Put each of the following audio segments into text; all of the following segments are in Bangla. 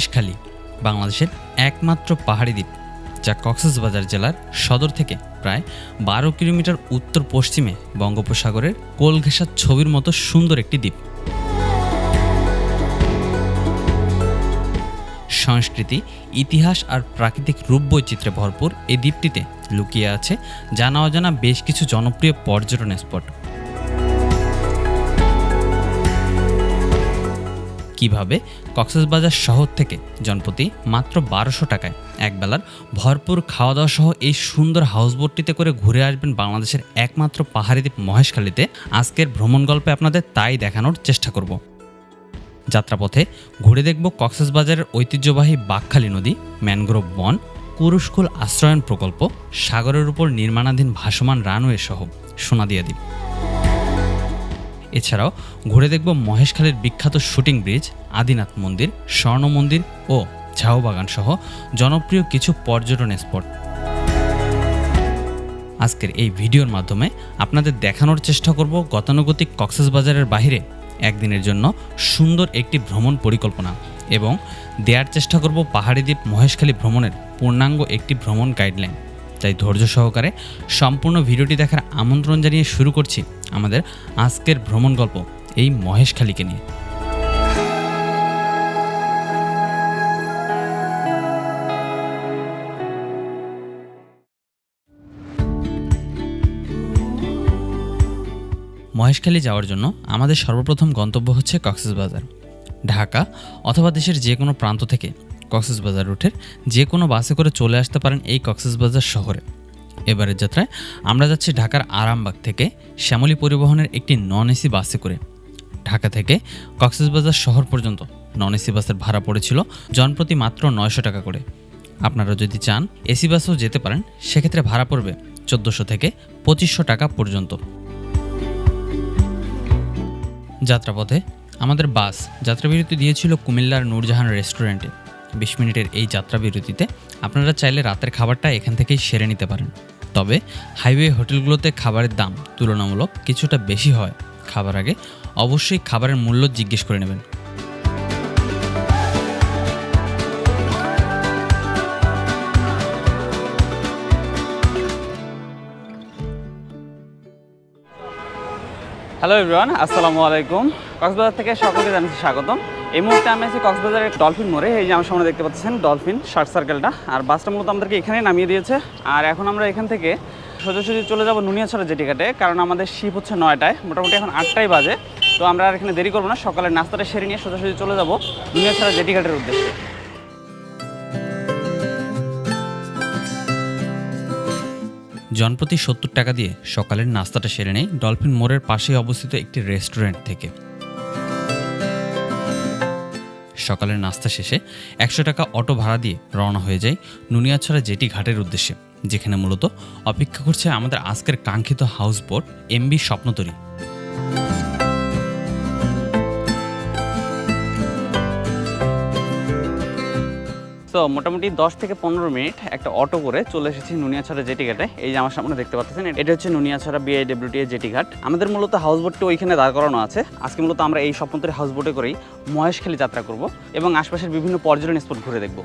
মহেশখালী বাংলাদেশের একমাত্র পাহাড়ি দ্বীপ, যা কক্সবাজার জেলার সদর থেকে প্রায় বারো কিলোমিটার উত্তর পশ্চিমে বঙ্গোপসাগরের কোল ঘেঁষা ছবির মতো সুন্দর একটি দ্বীপ। সংস্কৃতি, ইতিহাস আর প্রাকৃতিক রূপবৈচিত্র্যে ভরপুর এই দ্বীপটিতে লুকিয়ে আছে জানা অজানা বেশ কিছু জনপ্রিয় পর্যটন স্পট। কীভাবে কক্সবাজার শহর থেকে জনপ্রতি মাত্র বারোশো টাকায় একবেলার ভরপুর খাওয়া দাওয়া সহ এই সুন্দর হাউসবোটটিতে করে ঘুরে আসবেন বাংলাদেশের একমাত্র পাহাড়ি দ্বীপ মহেশখালীতে। আজকের ভ্রমণ গল্পে আপনাদের তাই দেখানোর চেষ্টা করব। যাত্রাপথে ঘুরে দেখব কক্সবাজারের ঐতিহ্যবাহী বাকখালী নদী, ম্যানগ্রোভ বন, কুরুশকুল আশ্রয়ন প্রকল্প, সাগরের উপর নির্মাণাধীন ভাসমান রানওয়ে সহ সোনাদিয়া দ্বীপ। এছাড়াও ঘুরে দেখব মহেশখালীর বিখ্যাত শুটিং ব্রিজ, আদিনাথ মন্দির, স্বর্ণ মন্দির ও ঝাউ বাগান সহ জনপ্রিয় কিছু পর্যটন স্পট। আজকের এই ভিডিওর মাধ্যমে আপনাদের দেখানোর চেষ্টা করব গতানুগতিক কক্সবাজারের বাইরে একদিনের জন্য সুন্দর একটি ভ্রমণ পরিকল্পনা এবং দেওয়ার চেষ্টা করব পাহাড়ি দ্বীপ মহেশখালী ভ্রমণের পূর্ণাঙ্গ একটি ভ্রমণ গাইডলাইন। তাই ধৈর্য সহকারে সম্পূর্ণ ভিডিওটি দেখার আমন্ত্রণ জানিয়ে শুরু করছি আমাদের আজকের ভ্রমণ গল্প, এই মহেশখালীকে নিয়ে। মহেশখালী যাওয়ার জন্য আমাদের সর্বপ্রথম গন্তব্য হচ্ছে কক্সবাজার, ঢাকা অথবা দেশের যে কোনো প্রান্ত থেকে। কক্সবাজার রুটের যে কোনো বাসে করে চলে আসতে পারেন এই কক্সবাজার শহরে। এবারের যাত্রায় আমরা যাচ্ছি ঢাকার আরামবাগ থেকে শ্যামলী পরিবহনের একটি নন এসি বাসে করে। ঢাকা থেকে কক্সবাজার শহর পর্যন্ত নন এসি বাসের ভাড়া পড়েছিল জনপ্রতি মাত্র নয়শো টাকা করে। আপনারা যদি চান এসি বাসেও যেতে পারেন, সেক্ষেত্রে ভাড়া পড়বে চোদ্দোশো থেকে পঁচিশশো টাকা পর্যন্ত। যাত্রাপথে আমাদের বাস যাত্রাবিরতি দিয়েছিল কুমিল্লার নূরজাহান রেস্টুরেন্টে। বিশ মিনিটের এই যাত্রাবিরতিতে আপনারা চাইলে রাতের খাবারটা এখান থেকেই সেরে নিতে পারেন। তবে হাইওয়ে হোটেলগুলোতে খাবারের দাম তুলনামূলক কিছুটা বেশি হয়। খাবার আগে অবশ্যই খাবারের মূল্য জিজ্ঞেস করে নেবেন। হ্যালো এভরিওয়ান আসসালামু আলাইকুম। কক্সবাজার থেকে সকলকে জানাচ্ছি স্বাগতম। এই মুহূর্তে আমি আছি কক্সবাজারের ডলফিন মোড়ে। এই যে আমার সামনে দেখতে পাচ্ছেন ডলফিন শার্ট সার্কেলটা। আর বাসটা মূলত আমাদেরকে এখানেই নামিয়ে দিয়েছে। আর এখন আমরা এখান থেকে সোজাসুজি চলে যাব নুনিয়াছড়া জেটিঘাটে, কারণ আমাদের শিপ হচ্ছে নয়টায়। মোটামুটি এখন আটটাই বাজে। তো আমরা আর এখানে দেরি করব না। সকালের নাস্তাটা সেরে নিয়ে সোজাসুজি চলে যাব নুনিয়াছড়া জেটিঘাটের উদ্দেশ্যে। জনপ্রতি সত্তর টাকা দিয়ে সকালের নাস্তাটা সেরে নেই। ডলফিন মোড়ের পাশেই অবস্থিত একটি রেস্টুরেন্ট থেকে। সকালের নাস্তা শেষে একশো টাকা অটো ভাড়া দিয়ে রওনা হয়ে যায় নুনিয়াছড়া জেটি ঘাটের উদ্দেশ্যে, যেখানে মূলত অপেক্ষা করছে আমাদের আজকের কাঙ্ক্ষিত হাউস বোট এমবি স্বপ্নতরী। তো মোটামুটি দশ থেকে পনেরো মিনিট একটা অটো করে চলে এসেছি নুনিয়াছড়া জেটি ঘাটে। এই যে আমার সামনে দেখতে পাচ্ছেন, এটা হচ্ছে নুনিয়াছড়া বিআইডব্লিউটি জেটি ঘাট। আমাদের মূলত হাউস বোটটি ওইখানে দাঁড় করানো আছে। আজকে মূলত আমরা এই স্বপ্নতরী হাউস বোটে করেই মহেশখালী যাত্রা করব এবং আশপাশের বিভিন্ন পর্যটন স্পট ঘুরে দেখব।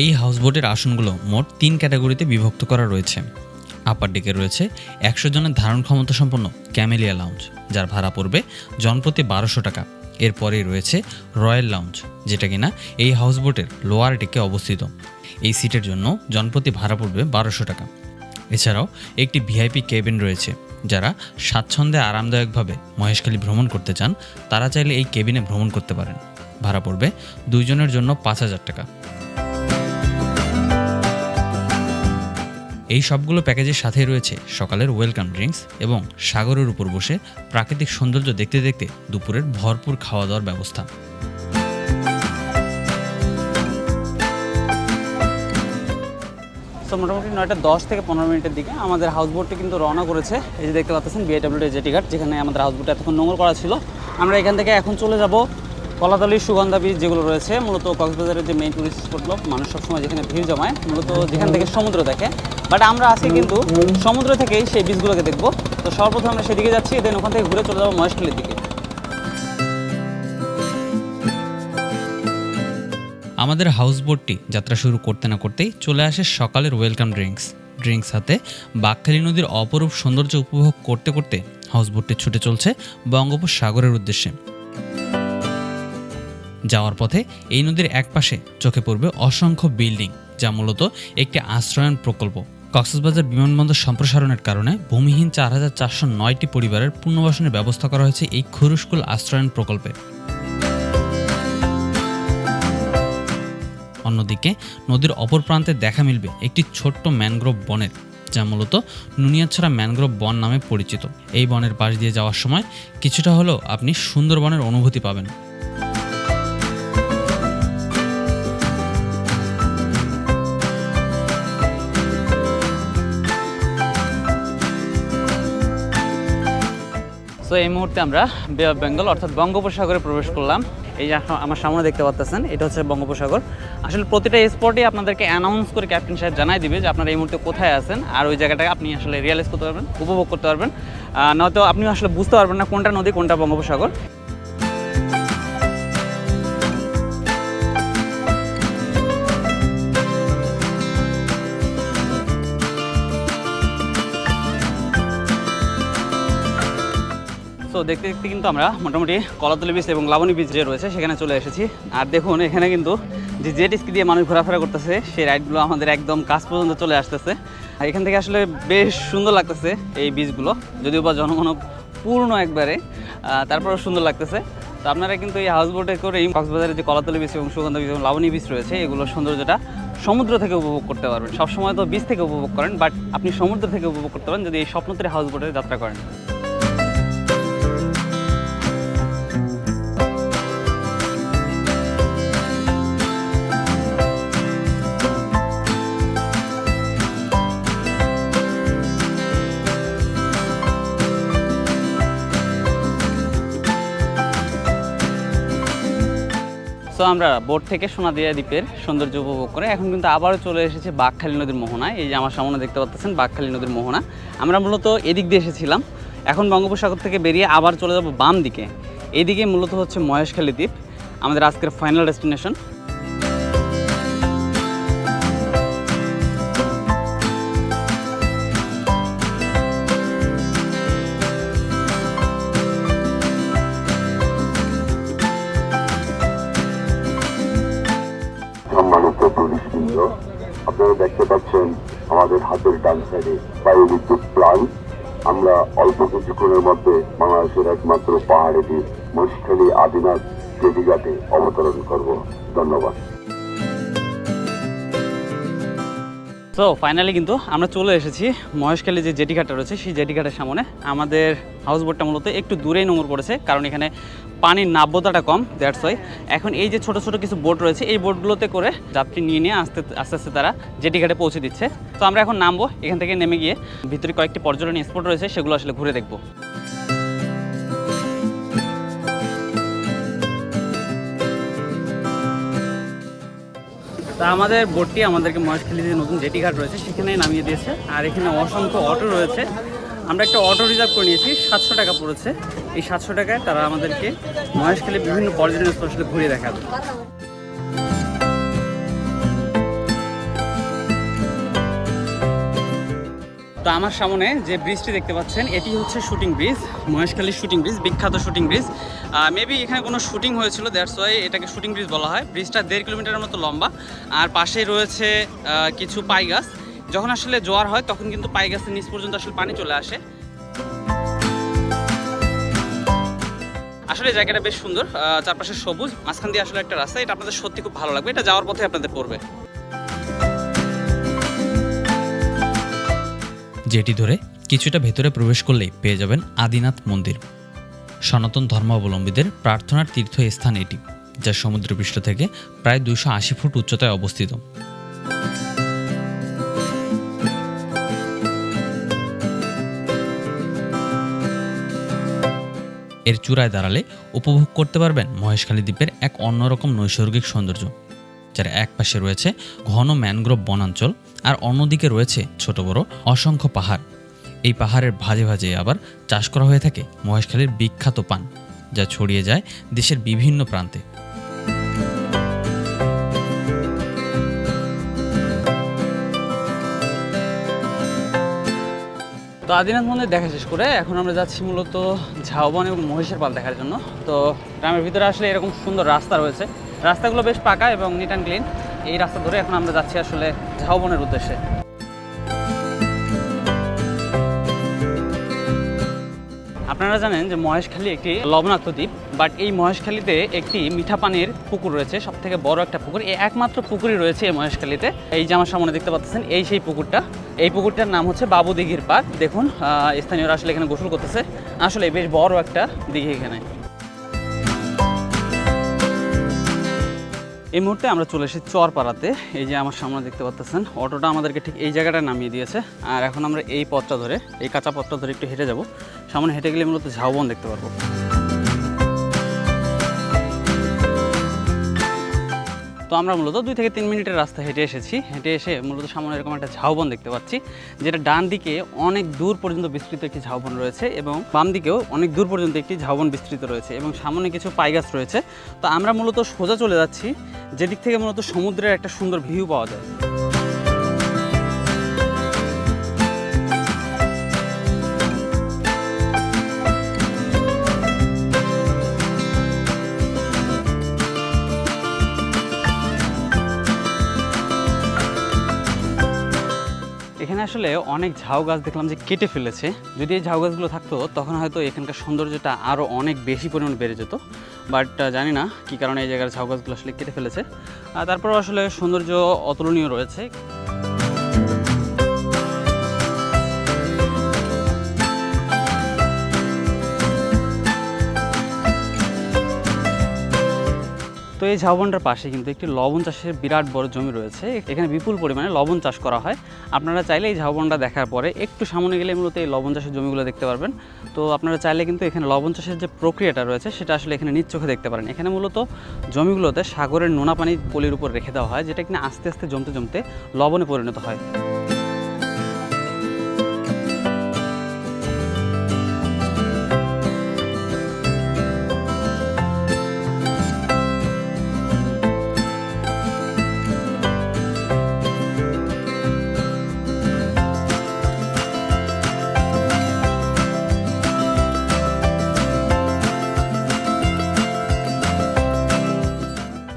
এই হাউসবোটের আসনগুলো মোট তিন ক্যাটাগরিতে বিভক্ত করা রয়েছে। আপার ডেকে রয়েছে একশো জনের ধারণ ক্ষমতা সম্পন্ন ক্যামেলিয়া লাউঞ্জ যার ভাড়া পড়বে জনপ্রতি বারোশো টাকা। এরপরেই রয়েছে রয়্যাল লাউঞ্জ যেটা কিনা এই হাউসবোটের লোয়ার ডেকে অবস্থিত। এই সিটের জন্য জনপ্রতি ভাড়া পড়বে বারোশো টাকা। এছাড়াও একটি ভিআইপি কেবিন রয়েছে, যারা স্বাচ্ছন্দ্যে আরামদায়কভাবে মহেশখালী ভ্রমণ করতে চান, তারা চাইলে এই কেবিনে ভ্রমণ করতে পারেন। ভাড়া পড়বে দুইজনের জন্য পাঁচ হাজার টাকা। এই সবগুলো প্যাকেজের সাথে রয়েছে সকালের ওয়েলকাম ড্রিঙ্কস এবং সাগরের উপর বসে প্রাকৃতিক সৌন্দর্য দেখতে দেখতে দুপুরের ভরপুর খাওয়া দাওয়ার ব্যবস্থা। তো মোটামুটি নয়টা দশ থেকে পনেরো মিনিটের দিকে আমাদের হাউস বোটটি কিন্তু রওনা করেছে। এই যে দেখতে পাচ্ছেন বিআইডব্লিউটি জেটি ঘাট যেখানে আমাদের হাউস বোটটা এতক্ষণ নোংর করা ছিল। আমরা এখান থেকে এখন চলে যাব কলাতলি সুগন্ধা বীজ যেগুলো রয়েছে। মূলত কক্সবাজারের যে মেইন টুরিস্ট স্পটগুলো মানুষ সবসময় যেখানে ভিড় জমায়, মূলত যেখান থেকে সমুদ্র দেখে। বাট আমরা আজকে কিন্তু সমুদ্র থেকেই সেই বীজগুলোকে দেখব। তো সর্বপ্রথম আমরা সেদিকে যাচ্ছি দেন ওখান থেকে ঘুরে চলে যাব মহেশখালীর দিকে। আমাদের হাউস বোটটি যাত্রা শুরু করতে না করতেই চলে আসে সকালের ওয়েলকাম ড্রিঙ্কস ড্রিঙ্কস হাতে বাকখালী নদীর অপরূপ সৌন্দর্য উপভোগ করতে করতে হাউস বোটটি ছুটে চলছে বঙ্গোপসাগরের উদ্দেশ্যে। যাওয়ার পথে এই নদীর একপাশে চোখে পড়বে অসংখ্য বিল্ডিং যা মূলত একটি আশ্রয়ন প্রকল্প। কক্সবাজার বিমানবন্দর সম্প্রসারণের কারণে ভূমিহীন চার হাজার চারশো নয়টি পরিবারের পুনর্বাসনের ব্যবস্থা করা হয়েছে এই খুরুস্কুল আশ্রয়ন প্রকল্পে। অন্যদিকে, নদীর অপর প্রান্তে দেখা মিলবে একটি ছোট্ট ম্যানগ্রোভ বনের, যা মূলত নুনিয়াছড়া ম্যানগ্রোভ বন নামে পরিচিত। এই বনের পাশ দিয়ে যাওয়ার সময় কিছুটা হলেও আপনি সুন্দরবনের অনুভূতি পাবেন। সো এই মুহূর্তে আমরা বে অফ বেঙ্গল অর্থাৎ বঙ্গোপসাগরে প্রবেশ করলাম। এই যে আমার সামনে দেখতে পাচ্ছেন এটা হচ্ছে বঙ্গোপসাগর। আসলে প্রতিটা স্পটে আপনাদেরকে অ্যানাউন্স করে ক্যাপ্টেন সাহেব জানাই দিবে যে আপনারা এই মুহূর্তে কোথায় আছেন, আর ওই জায়গাটাকে আপনি আসলে রিয়ালাইজ করতে পারবেন, উপভোগ করতে পারবেন। নয়তো আপনি আসলে বুঝতে পারবেন না কোনটা নদী, কোনটা বঙ্গোপসাগর। সো দেখতে দেখতে কিন্তু আমরা মোটামুটি কলাতলি বিচ এবং লাবণী বিচ যে রয়েছে, সেখানে চলে এসেছি। আর দেখুন, এখানে কিন্তু যে জেট স্কি দিয়ে মানুষ ঘোরাফেরা করতেছে, সেই রাইডগুলো আমাদের একদম কাছ পর্যন্ত চলে আসতেছে। আর এখান থেকে আসলে বেশ সুন্দর লাগতেছে এই বীজগুলো যদিও বা জনমানব পূর্ণ একবারে তারপরেও সুন্দর লাগতেছে। তো আপনারা কিন্তু এই হাউস বোটে করে এই কক্সবাজারের যে কলাতলি বিচ এবং সুগন্ধা বিচ এবং লাবণী বিচ রয়েছে এগুলোর সৌন্দর্যটা সমুদ্র থেকে উপভোগ করতে পারবেন। সবসময় তো বিচ থেকে উপভোগ করেন বাট আপনি সমুদ্র থেকে উপভোগ করতে পারেন যদি এই স্বপ্নত্রী হাউস বোটে যাত্রা করেন। সো আমরা বোট থেকে সোনাদিয়া দ্বীপের সৌন্দর্য উপভোগ করে এখন কিন্তু আবারও চলে এসেছে বাঘখালী নদীর মোহনায় এই যে আমার সামনে দেখতে পাচ্ছেন বাঘখালী নদীর মোহনা। আমরা মূলত এদিক দিয়ে এসেছিলাম। এখন বঙ্গোপসাগর থেকে বেরিয়ে আবার চলে যাব বাম দিকে এদিকে মূলত হচ্ছে মহেশখালী দ্বীপ, আমাদের আজকের ফাইনাল ডেস্টিনেশন অল্প কিছুক্ষণের মধ্যে বাংলাদেশের একমাত্র পাহাড়ে দ্বীপ মহিষখালী আদিনাথ দেবীঘাটে অবতরণ করব। ধন্যবাদ। সো ফাইনালি কিন্তু আমরা চলে এসেছি মহেশখালী যে জেটিঘাটটা রয়েছে, সেই জেটিঘাটের সামনে। আমাদের হাউস বোটটা মূলত একটু দূরেই নোংর পড়েছে, কারণ এখানে পানির নাব্যতাটা কম দ্যাটস এখন এই যে ছোট ছোট কিছু বোট রয়েছে, এই বোটগুলোতে করে যাত্রী নিয়ে নিয়ে আস্তে আস্তে আস্তে তারা জেটিঘাটে পৌঁছে দিচ্ছে। তো আমরা এখন নামবো, এখান থেকে নেমে গিয়ে ভিতরে কয়েকটি পর্যটন স্পট রয়েছে, সেগুলো আসলে ঘুরে দেখব। তা আমাদের বোটটি আমাদেরকে মহেশখালীতে নতুন জেটি ঘাট রয়েছে সেখানে নামিয়ে দিয়েছে। আর এখানে অসংখ্য অটো রয়েছে। আমরা একটা অটো রিজার্ভ করে নিয়েছি, সাতশো টাকা পড়েছে। এই সাতশো টাকায় তারা আমাদেরকে মহেশখালী বিভিন্ন পর্যটন স্পর্শে ঘুরিয়ে দেখাবে। তো আমার সামনে যে ব্রিজটি দেখতে পাচ্ছেন, এটি হচ্ছে শুটিং ব্রিজ মহেশখালীর শুটিং ব্রিজ বিখ্যাত শুটিং ব্রিজ মেবি এখানে কোনো শুটিং হয়েছিল দ্যাটস ওয়াই এটাকে শুটিং ব্রিজ বলা হয়। ব্রিজটা দেড় কিলোমিটারের মতো লম্বা, আর পাশেই রয়েছে কিছু পাই গাছ যখন আসলে জোয়ার হয়, তখন কিন্তু পাই গাছের নিচ পর্যন্ত আসলে পানি চলে আসে। আসলে জায়গাটা বেশ সুন্দর চারপাশে সবুজ, মাঝখান দিয়ে আসলে একটা রাস্তা, এটা আপনাদের সত্যি খুব ভালো লাগবে, এটা যাওয়ার পথে আপনাদের পড়বে। যেটি ধরে কিছুটা ভেতরে প্রবেশ করলেই পেয়ে যাবেন আদিনাথ মন্দির। সনাতন ধর্মাবলম্বীদের প্রার্থনার তীর্থস্থান এটি, যা সমুদ্রপৃষ্ঠ থেকে প্রায় দুশো আশি ফুট উচ্চতায় অবস্থিত। এর চূড়ায় দাঁড়ালে উপভোগ করতে পারবেন মহেশখালী দ্বীপের এক অন্যরকম নৈসর্গিক সৌন্দর্য। যার একপাশে রয়েছে ঘন ম্যানগ্রোভ বনাঞ্চল আর অন্যদিকে রয়েছে ছোট বড় অসংখ্য পাহাড়। এই পাহাড়ের ভাজে ভাজে আবার চাষ করা হয়ে থাকে মহেশখালীর বিখ্যাত পান, যা ছড়িয়ে যায় দেশের বিভিন্ন প্রান্তে। তো আদিনাথ মন্দির দেখা শেষ করে এখন আমরা যাচ্ছি মূলত ঝাউবন এবং মহিষের পাল দেখার জন্য। তো গ্রামের ভিতরে আসলে এরকম সুন্দর রাস্তা রয়েছে। রাস্তাগুলো বেশ পাকা এবং নিট অ্যান্ড ক্লিন এই রাস্তা ধরে এখন আমরা যাচ্ছি আসলে ঝাউবনের উদ্দেশ্যে। আপনারা জানেন যে মহেশখালী একটি লবণাক্ত দ্বীপ বাট এই মহেশখালীতে একটি মিঠা পানির পুকুর রয়েছে সব থেকে বড় একটা পুকুর। এই একমাত্র পুকুরই রয়েছে এই মহেশখালীতে। এই যে আমার সামনে দেখতে পাচ্ছেন, এই সেই পুকুরটা। এই পুকুরটার নাম হচ্ছে বাবু দিঘির পার্ক দেখুন স্থানীয়রা আসলে এখানে গোসল করতেছে। আসলে বেশ বড় একটা দিঘি এখানে। এই মুহূর্তে আমরা চলে এসেছি চরপাড়াতে। এই যে আমার সামনে দেখতে পাচ্ছেন, অটোটা আমাদেরকে ঠিক এই জায়গাটা নামিয়ে দিয়েছে। আর এখন আমরা এই পথটা ধরে, এই কাঁচা পথটা ধরে একটু হেঁটে যাব। সামনে হেঁটে গেলে মূলত ঝাউবন দেখতে পারব। তো আমরা মূলত দুই থেকে তিন মিনিটের রাস্তা হেঁটে এসেছি। হেঁটে এসে মূলত সামনে এরকম একটা ঝাউবন দেখতে পাচ্ছি, যেটা ডান দিকে অনেক দূর পর্যন্ত বিস্তৃত একটি ঝাউবন রয়েছে এবং বাম দিকেও অনেক দূর পর্যন্ত একটি ঝাউবন বিস্তৃত রয়েছে এবং সামনে কিছু পাই গাছ রয়েছে। তো আমরা মূলত সোজা চলে যাচ্ছি, যেদিক থেকে মূলত সমুদ্রের একটা সুন্দর ভিউ পাওয়া যায়। এখানে আসলে অনেক ঝাউ গাছ দেখলাম যে কেটে ফেলেছে। যদি এই ঝাউ গাছগুলো থাকতো, তখন হয়তো এখানকার সৌন্দর্যটা আরও অনেক বেশি পরিমাণে বেড়ে যেত। বাট জানি না কী কারণে এই জায়গার ঝাউ গাছগুলো আসলে কেটে ফেলেছে। তারপরেও আসলে সৌন্দর্য অতুলনীয় রয়েছে। তো এই ঝাউবনটার পাশে কিন্তু একটি লবণ চাষের বিরাট বড় জমি রয়েছে। এখানে বিপুল পরিমাণে লবণ চাষ করা হয়। আপনারা চাইলে এই ঝাউবনটা দেখার পরে একটু সামনে গেলে মূলত এই লবণ চাষের জমিগুলো দেখতে পারবেন। তো আপনারা চাইলে কিন্তু এখানে লবণ চাষের যে প্রক্রিয়াটা রয়েছে, সেটা আসলে এখানে নিজ চোখে দেখতে পারেন। এখানে মূলত জমিগুলোতে সাগরের নোনা পানি পলির উপর রেখে দেওয়া হয়, যেটা কিনা আস্তে আস্তে জমতে জমতে লবণে পরিণত হয়।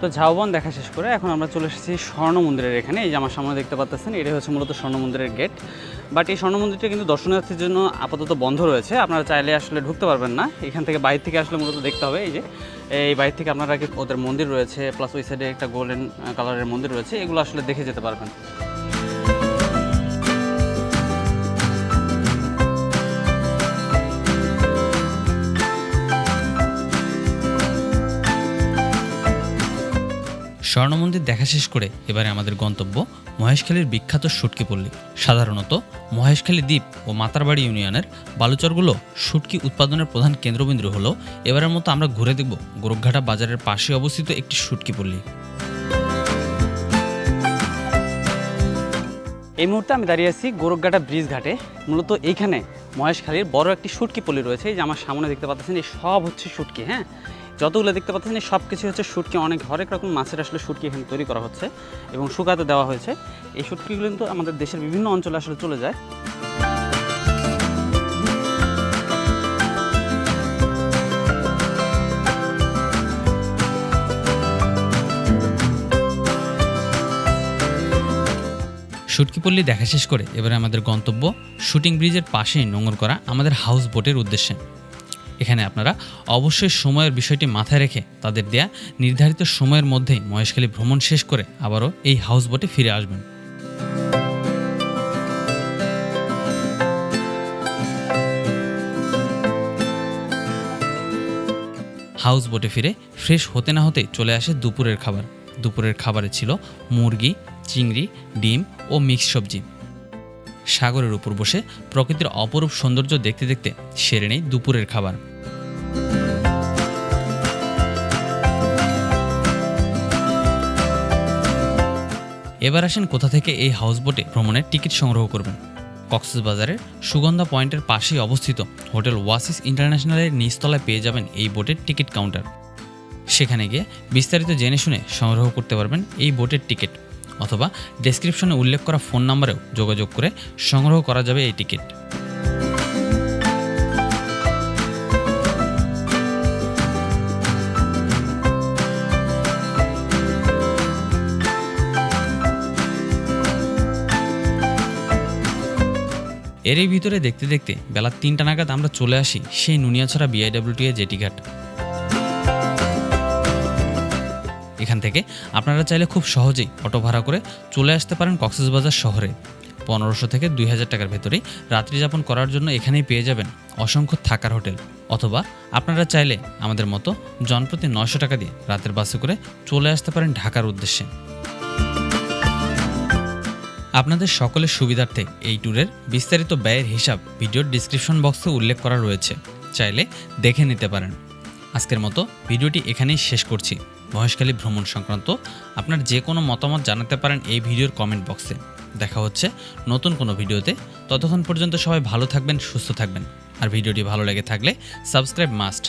তো ঝাউবন দেখা শেষ করে এখন আমরা চলে এসেছি স্বর্ণ মন্দিরের এখানে। এই যে আমার সামনে দেখতে পাচ্ছেন এটাই হচ্ছে মূলত স্বর্ণ মন্দিরের গেট বাট এই স্বর্ণ মন্দিরটা কিন্তু দর্শনার্থীর জন্য আপাতত বন্ধ রয়েছে। আপনারা চাইলে আসলে ঢুকতে পারবেন না। এখান থেকে বাইরে থেকে আসলে মূলত দেখতে হবে এই যে, এই বাইরে থেকে আপনারা ওদের মন্দির রয়েছে প্লাস ওই সাইডে একটা গোল্ডেন কালারের মন্দির রয়েছে, এগুলো আসলে দেখে যেতে পারবেন। স্বর্ণ মন্দির দেখা শেষ করে এবারে আমাদের গন্তব্য মহেশখালীর বিখ্যাত শুটকি পল্লী। সাধারণত মহেশখালী দ্বীপ ও মাতারবাড়ি ইউনিয়নের বালুচরগুলো শুটকি উৎপাদনের প্রধান কেন্দ্রবিন্দু হলো এবারের মতো আমরা ঘুরে দেখব গোরখঘাটা বাজারের পাশে অবস্থিত একটি শুটকি পল্লী। এই মুহূর্তে আমি দাঁড়িয়ে আছি গোরখঘাটা ব্রিজ ঘাটে। মূলত এইখানে মহেশখালীর বড় একটি শুটকি পলি রয়েছে যে আমার সামনে দেখতে পাচ্ছেন এই সব হচ্ছে শুটকি হ্যাঁ? যতগুলো দেখতে পাচ্ছেন এই সব কিছু হচ্ছে শুটকি, অনেক হরেক রকম মাছের আসলে শুটকি এখানে তৈরি করা হচ্ছে এবং শুকাতে দেওয়া হয়েছে। এই শুটকিগুলো কিন্তু আমাদের দেশের বিভিন্ন অঞ্চলে আসলে চলে যায়। শুটকিপল্লী দেখা শেষ করে এবারে আমাদের গন্তব্য শুটিং ব্রিজের পাশেই নোঙর করা আমাদের হাউস বোটের উদ্দেশ্যে। এখানে আপনারা অবশ্যই সময়ের বিষয়টি মাথায় রেখে তাদের দেয়া নির্ধারিত সময়ের মধ্যেই মহেশখালী ভ্রমণ শেষ করে আবারও এই হাউস বোটে ফিরে আসবেন। হাউস বোটে ফিরে ফ্রেশ হতে না হতেই চলে আসে দুপুরের খাবার। দুপুরের খাবারে ছিল মুরগি চিংড়ি, ডিম ও মিক্স সবজি। সাগরের উপর বসে প্রকৃতির অপরূপ সৌন্দর্য দেখতে দেখতে সেরে নেই দুপুরের খাবার। এবার আসেন কোথা থেকে এই হাউসবোটে ভ্রমণের টিকিট সংগ্রহ করবেন। কক্সবাজারের সুগন্ধা পয়েন্টের পাশেই অবস্থিত হোটেল ওয়াসিস ইন্টারন্যাশনালের নিচতলায় পেয়ে যাবেন এই বোটের টিকিট কাউন্টার। সেখানে গিয়ে বিস্তারিত জেনে শুনে সংগ্রহ করতে পারবেন এই বোটের টিকিট। অথবা ডেসক্রিপশনে উল্লেখ করা ফোন নাম্বারেও যোগাযোগ করে সংগ্রহ করা যাবে এই টিকিট এরই ভিতরে দেখতে দেখতে বেলা তিনটা নাগাদ আমরা চলে আসি সেই নুনিয়াছড়া বিআইডব্লিউটিএ জেটি এখান থেকে। আপনারা চাইলে খুব সহজেই অটো ভাড়া করে চলে আসতে পারেন কক্সবাজার শহরে। পনেরোশো থেকে দুই হাজার টাকার ভেতরেই রাত্রিযাপন করার জন্য এখানেই পেয়ে যাবেন অসংখ্য থাকার হোটেল। অথবা আপনারা চাইলে আমাদের মতো জনপ্রতি নয়শো টাকা দিয়ে রাতের বাসে করে চলে আসতে পারেন ঢাকার উদ্দেশ্যে। আপনাদের সকলের সুবিধার্থে এই ট্যুরের বিস্তারিত ব্যয়ের হিসাব ভিডিওর ডিসক্রিপশন বক্সে উল্লেখ করা রয়েছে। চাইলে দেখে নিতে পারেন। আজকের মতো ভিডিওটি এখানেই শেষ করছি। মহেশখালী ভ্রমণ সংক্রান্ত আপনার যে কোনো মতামত জানাতে পারেন এই ভিডিওর কমেন্ট বক্সে দেখা হচ্ছে নতুন কোনো ভিডিওতে। ততক্ষণ পর্যন্ত সবাই ভালো থাকবেন, সুস্থ থাকবেন। আর ভিডিওটি ভালো লেগে থাকলে সাবস্ক্রাইব মাস্ট